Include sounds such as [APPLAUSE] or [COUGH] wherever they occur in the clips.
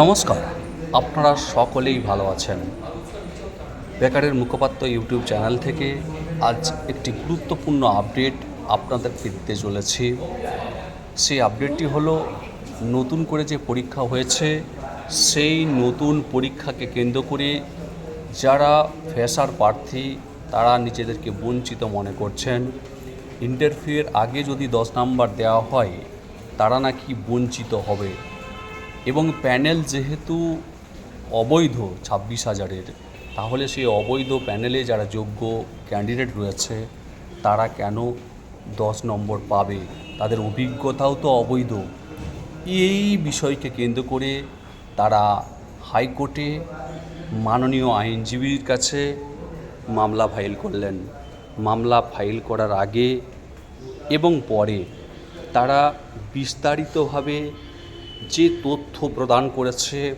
নমস্কার। আপনারা সকলেই ভালো আছেন। বেকারের মুখপাত্র ইউটিউব চ্যানেল থেকে আজ একটি গুরুত্বপূর্ণ আপডেট আপনাদের দিতে চলেছি। সেই আপডেটটি হলো, নতুন করে যে পরীক্ষা হয়েছে, সেই নতুন পরীক্ষাকে কেন্দ্র করে যারা ফ্রেশার প্রার্থী, তারা নিজেদেরকে বঞ্চিত মনে করছেন। ইন্টারভিউয়ের আগে যদি দশ নাম্বার দেওয়া হয়, তারা নাকি বঞ্চিত হবে। এবং প্যানেল যেহেতু অবৈধ ছাব্বিশ হাজারের, তাহলে সেই অবৈধ প্যানেলে যারা যোগ্য ক্যান্ডিডেট রয়েছে, তারা কেন দশ নম্বর পাবে? তাদের অভিজ্ঞতাও তো অবৈধ। এই বিষয়কে কেন্দ্র করে তারা হাইকোর্টে মাননীয় আইনজীবীর কাছে মামলা ফাইল করলেন। মামলা ফাইল করার আগে এবং পরে তারা বিস্তারিতভাবে যে তথ্য প্রদান করেছে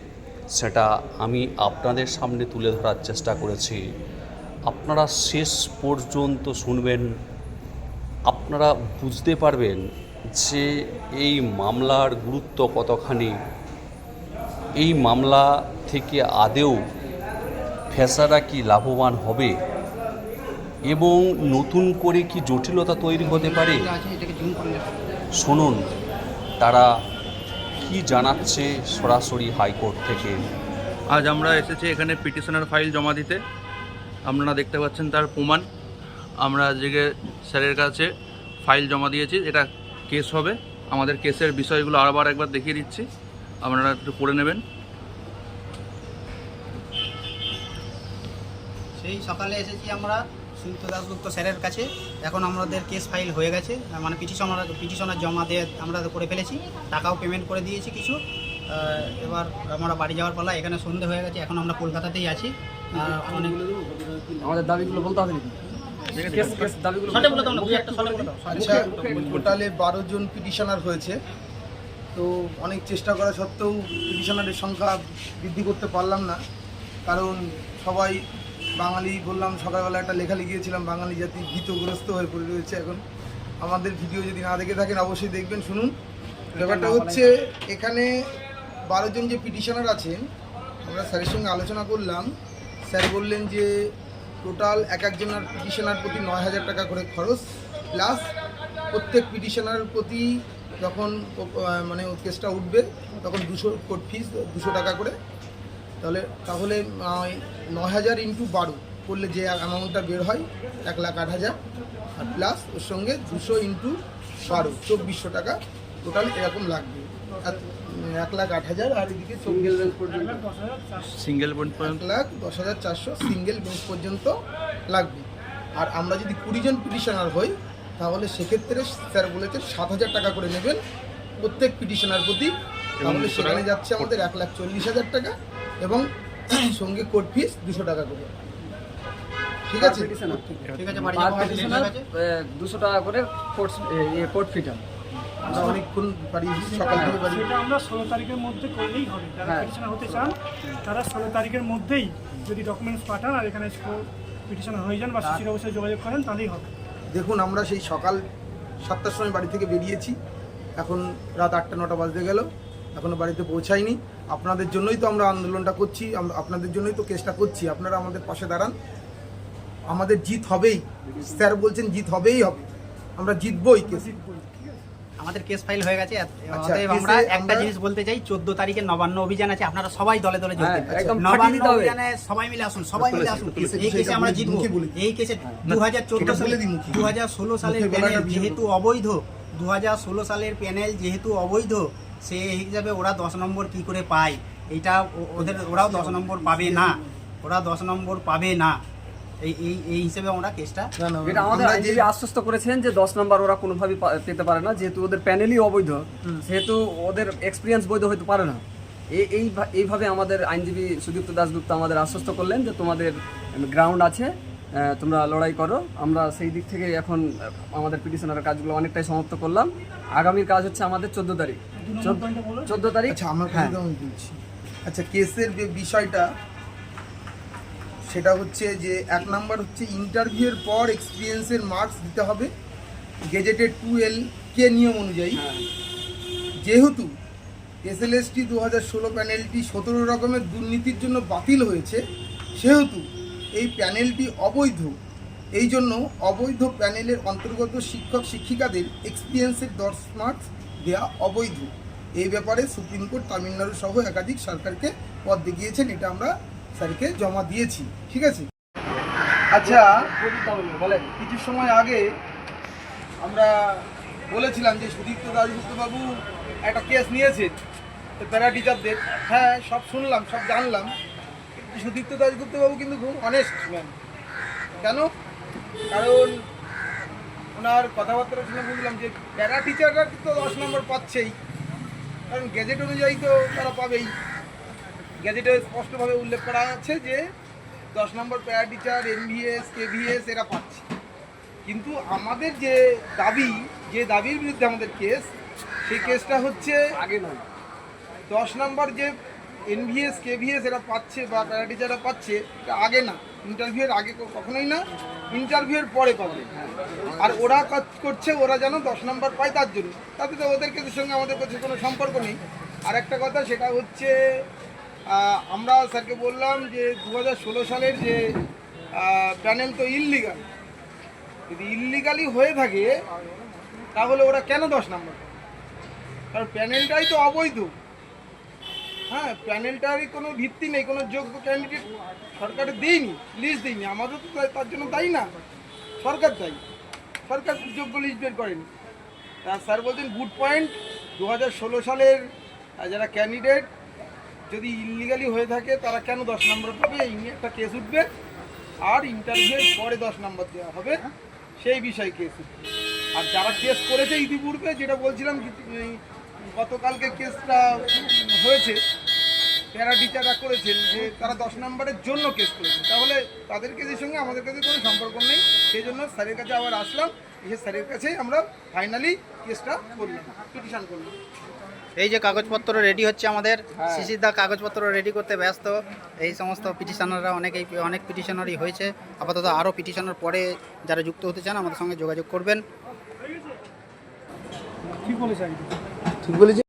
সেটা আমি আপনাদের সামনে তুলে ধরার চেষ্টা করেছি। আপনারা শেষ পর্যন্ত শুনবেন। আপনারা বুঝতে পারবেন যে এই মামলার গুরুত্ব কতখানি। এই মামলা থেকে আদেও ফেসারা কি লাভবান হবে এবং নতুন করে কি জটিলতা তৈরি হতে পারে? শুনুন তারা কি জানাচ্ছে সরাসরি হাইকোর্ট থেকে? আজ আমরা এসেছি এখানে পিটিশনের ফাইল জমা দিতে। আপনারা দেখতে পাচ্ছেন তার প্রমাণ। আমরা আজকে স্যারের কাছে ফাইল জমা দিয়েছি এটা কেস হবে। আমাদের কেসের বিষয়গুলো আবার একবার দেখিয়ে দিচ্ছি। আপনারা একটু পড়ে নেবেন। সেই সকালে এসেছি আমরা। সুদীপ্ত দাসগুপ্ত স্যারের কাছে। এখন আমাদের কেস ফাইল হয়ে গেছে। মানে পিটিশন পিটিশনার জমা দিয়ে আমরা করে ফেলেছি। টাকাও পেমেন্ট করে দিয়েছি কিছু। এবার আমরা বাড়ি যাওয়ার পালা এখানে সন্ধে হয়ে গেছে। এখন আমরা কলকাতাতেই আছি। অনেক আমাদের দাবিগুলো বলতে হবে। আচ্ছা টোটালে বারো জন পিটিশনার হয়েছে। তো অনেক চেষ্টা করা সত্ত্বেও পিটিশনারের সংখ্যা বৃদ্ধি করতে পারলাম না। কারণ সবাই বাঙালি বললাম সকালবেলা একটা লেখা লিখিয়েছিলাম বাঙালি জাতি ভীতগ্রস্ত হয়ে পড়ে রয়েছে এখন। আমাদের ভিডিও যদি না দেখে থাকেন অবশ্যই দেখবেন শুনুন। ব্যাপারটা হচ্ছে এখানে বারো জন যে পিটিশনার আছেন আমরা স্যারের সঙ্গে আলোচনা করলাম। স্যার বললেন যে টোটাল এক একজনের পিটিশনার প্রতি নয় হাজার টাকা করে খরচ। প্লাস প্রত্যেক পিটিশনার প্রতি যখন মানে কেসটা উঠবে তখন দুশো কোর্ট ফিস দুশো টাকা করে তাহলে তাহলে নয় হাজার ইন্টু বারো করলে যে অ্যামাউন্টটা বের হয় এক লাখ আট হাজার। আর প্লাস ওর সঙ্গে দুশো ইন্টু বারো চব্বিশশো টাকা টোটাল এরকম লাগবে। এক লাখ আট হাজার আর এদিকে সিঙ্গেল এক পর্যন্ত। লাখ দশ হাজার চারশো সিঙ্গেল বেঞ্চ পর্যন্ত লাগবে। আর আমরা যদি কুড়িজন পিটিশনার হই তাহলে সেক্ষেত্রে স্যার বলেছে সাত হাজার টাকা করে নেবেন প্রত্যেক পিটিশনার প্রতি। তাহলে সেখানে যাচ্ছে আমাদের এক লাখ চল্লিশ হাজার টাকা। এবং [CLEARS THROAT] সঙ্গে কোর্ট ফিস দুশো টাকা করে। ঠিক আছে? ঠিক আছে দুশো টাকা করে কোর্ট কোর্ট ফিটা আমরা অনেকক্ষণ বাড়ি সকাল থেকে বাড়ি সেটা আমরা ষোলো তারিখের মধ্যে করলেই হবে। যারা হ্যাঁ। পিটিশনার হতে চান তারা ষোলো তারিখের মধ্যেই যদি ডকুমেন্টস পাঠান আর এখানে পিটিশনার হয়ে যান বা অবশ্যই যোগাযোগ করেন তাহলেই হবে। দেখুন আমরা সেই সকাল সাতটার সময় বাড়ি থেকে বেরিয়েছি। এখন রাত আটটা নটা বাজতে গেল। এখনও বাড়িতে পৌঁছায়নি। আপনাদের জন্যই তো আমরা আন্দোলনটা করছি আপনাদের জন্যই তো কেসটা করছি। আপনারা আমাদের পাশে দাঁড়ান। আমাদের জিত হবেই। স্যার বলছেন জিত হবেই হবে। আমরা জিতবই কেস। আমাদের কেস ফাইল হয়ে গেছে। আচ্ছা, অতএব আমরা একটা জিনিস বলতে চাই চোদ্দ তারিখে নবান্ন অভিযান আছে। আপনারা সবাই দলে দলে যোগ হ্যাঁ, একদম নবান্ন অভিযানে সবাই মিলে আসুন সবাই মিলে আসুন। এই কেসে আমরা জিতবো। এই কেসে দু হাজার চোদ্দ সেটা সালে বলে দিন মুখে। দু হাজার ষোলো সালের বিষয় যেহেতু অবৈধ দু হাজার ষোলো সালের প্যানেল যেহেতু অবৈধ সে হিসাবে ওরা দশ নম্বর কি করে পায়? এটা ওদের ওরাও দশ নম্বর পাবে না। ওরা দশ নম্বর পাবে না। এই এই এই হিসেবে আমরা কেসটা এটা আমাদের আইনজীবী আশ্বস্ত করেছেন যে দশ নাম্বার ওরা কোনোভাবেই পা- পেতে পারে না যেহেতু ওদের প্যানেলই অবৈধ সেহেতু ওদের এক্সপিরিয়েন্স বৈধ হতে পারে না। এই এই এইভাবে আমাদের আইনজীবী সুদীপ্ত দাসগুপ্ত আমাদের আশ্বস্ত করলেন যে তোমাদের গ্রাউন্ড আছে তোমরা লড়াই করো। আমরা সেই দিক থেকে এখন আমাদের পিটিশনারের কাজগুলো অনেকটাই সমাপ্ত করলাম। আগামীর কাজ হচ্ছে আমাদের চোদ্দ তারিখ। চোদ্দ তারিখ? আচ্ছা আমার হ্যাঁ। বলছি। আচ্ছা কেসের যে বিষয়টা সেটা হচ্ছে যে এক নাম্বার হচ্ছে ইন্টারভিউয়ের পর এক্সপিরিয়েন্সের মার্কস দিতে হবে। গেজেটেড টু এল কে নিয়ম অনুযায়ী। যেহেতু এস এল এসএলএসটি দু হাজার ষোলো প্যানেলটি সতেরো রকমের দুর্নীতির জন্য বাতিল হয়েছে সেহেতু এই প্যানেলটি অবৈধ। এই জন্য অবৈধ প্যানেলের অন্তর্গত শিক্ষক শিক্ষিকাদের এক্সপিরিয়েন্সের দশ মার্কস দেওয়া অবৈধ। এই ব্যাপারে সুপ্রিম কোর্ট তামিলনাড়ু সহ একাধিক সরকারকে পদ দেখিয়েছেন, এটা আমরা স্যারকে জমা দিয়েছি, ঠিক আছে? আচ্ছা বলেন, কিছু সময় আগে আমরা বলেছিলাম যে সুদীপ্ত দাসগুপ্তবাবু একটা কেস নিয়েছে প্যারা টিচারদের হ্যাঁ সব শুনলাম, সব জানলাম। সুদীপ্ত দাসগুপ্তবাবু কিন্তু খুব অনেস্ট ম্যান কেন? কারণ ওনার কথাবার্তা শুনে বুঝলাম যে প্যারা টিচাররা তো দশ নম্বর পাচ্ছেই। কারণ গ্যাজেট অনুযায়ী তো তারা পাবেই। গ্যাজেটে স্পষ্টভাবে উল্লেখ করা আছে যে দশ নম্বর প্যারা টিচার এনভিএস কেভিএস এরা পাচ্ছে। কিন্তু আমাদের যে দাবি যে দাবির বিরুদ্ধে আমাদের কেস সেই কেসটা হচ্ছে আগে নয়। দশ নম্বর যে এনভিএস কেভিএস এরা পাচ্ছে বা প্যারা টিচাররা পাচ্ছে, এটা আগে না। ইন্টারভিউয়ের আগে কখনোই না ইন্টারভিউয়ের পরে পাবে। আর ওরা কাজ করছে, ওরা যেন দশ নম্বর পায় তার জন্য। তাতে তো ওদের কেসের সঙ্গে আমাদের কাছে কোনো সম্পর্ক নেই। আর একটা কথা, সেটা হচ্ছে আমরা স্যারকে বললাম যে দু হাজার ষোলো সালের যে প্যানেল তো ইললিগাল যদি ইললিগালি হয়ে থাকে, তাহলে ওরা কেন দশ নম্বর? কারণ প্যানেলটাই তো অবৈধ। হ্যাঁ প্যানেলটারই কোনো ভিত্তি নেই, কোনো যোগ্য ক্যান্ডিডেট সরকার দেয়নি লিস্ট দেয়নি। আমাদের তো তার জন্য দায়ী না। সরকার দায়ী। সরকার যোগ্য লিস্ট বের করেনি। তা স্যার বলছেন গুড পয়েন্ট দু হাজার ষোলো সালের যারা ক্যান্ডিডেট যদি ইলিগালি হয়ে থাকে, তারা কেন দশ নম্বর পাবে? এই নিয়ে একটা কেস উঠবে। আর ইন্টারভিউয়ের পরে দশ নম্বর দেওয়া হবে। সেই বিষয়ে কেস উঠবে। আর যারা কেস করেছে ইতিপূর্বে, যেটা বলছিলাম গতকালকে কেসটা হয়েছে প্যারা টিচাররা করেছেন যে তারা দশ নম্বরের জন্য কেস করেছে। তাহলে তাদের কেসের সঙ্গে আমাদের কাছে কোনো সম্পর্ক নেই সেই জন্য স্যারের কাছে আবার আসলাম এসে স্যারের কাছেই আমরা ফাইনালি কেসটা করলাম পিটিশন করলাম। এই যে কাগজপত্র রেডি হচ্ছে আমাদের শিশিরদা কাগজপত্র রেডি করতে ব্যস্ত এই সমস্ত পিটিশনাররা অনেকেই অনেক পিটিশনারই হয়েছে আপাতত আরও পিটিশনার পরে যারা যুক্ত হতে চান আমাদের সঙ্গে যোগাযোগ করবেন। ঠিক বলেছি